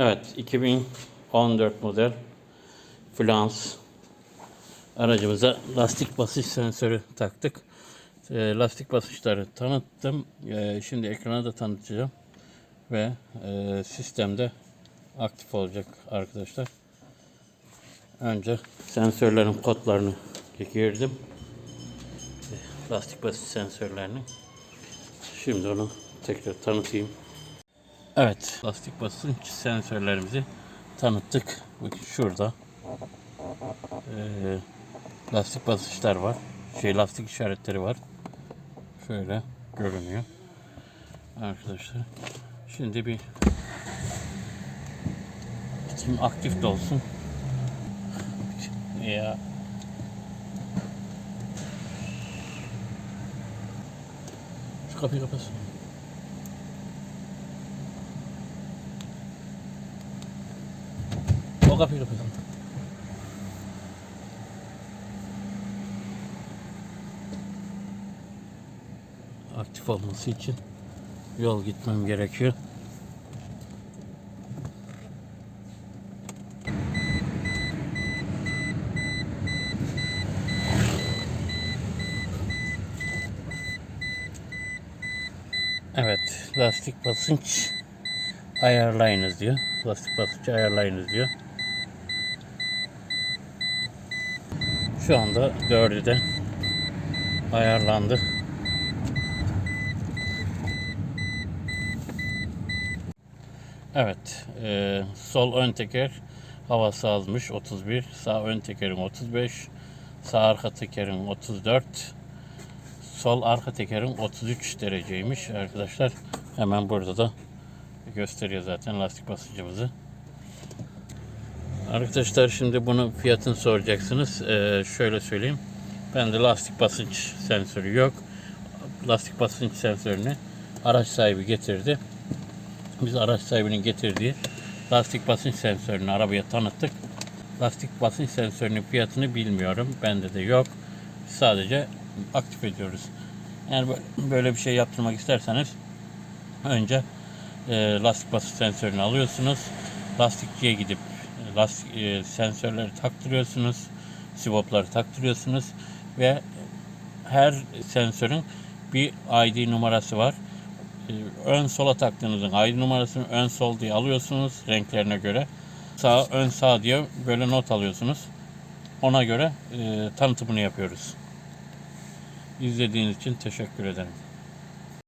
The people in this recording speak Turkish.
Evet, 2014 model Flans aracımıza lastik basınç sensörü taktık. E, lastik basınçları tanıttım. E, şimdi ekrana da tanıtacağım. Ve e, sistemde aktif olacak arkadaşlar. Önce sensörlerin kodlarını girdim. E, Lastik basınç sensörlerini. Şimdi onu tekrar tanıtayım. Evet, lastik basınç sensörlerimizi tanıttık. Bakın şurada eee, lastik basınçlar var. Şey lastik işaretleri var. Şöyle görünüyor. Arkadaşlar. Şimdi bir Şimdi aktif de olsun. Ya şu kapıyı kapat. O kapıyı kapat. Aktif olması için yol gitmem gerekiyor. Evet, lastik basınç ayarlayınız diyor. Lastik basıncı ayarlayınız diyor. Şu anda dördü de ayarlandı. Evet, e, sol ön teker havası azmış 31, sağ ön tekerin 35, sağ arka tekerin 34, sol arka tekerin 33 dereceymiş arkadaşlar. Hemen burada da gösteriyor zaten lastik basıncımızı. Arkadaşlar şimdi bunun fiyatını soracaksınız. Ee, şöyle söyleyeyim. Bende lastik basınç sensörü yok. Lastik basınç sensörünü araç sahibi getirdi. Biz araç sahibinin getirdiği lastik basınç sensörünü arabaya tanıttık. Lastik basınç sensörünün fiyatını bilmiyorum. Bende de yok. Sadece aktif ediyoruz. Yani böyle- bir şey yaptırmak isterseniz önce e, lastik basınç sensörünü alıyorsunuz. Lastikçiye gidip lastik e, sensörleri taktırıyorsunuz. Sivopları taktırıyorsunuz ve her sensörün bir ID numarası var. E, Ön sola taktığınızın ID numarasını ön sol diye alıyorsunuz renklerine göre. Sağ ön sağ diye böyle not alıyorsunuz. Ona göre e, tanıtımını yapıyoruz. İzlediğiniz için teşekkür ederim.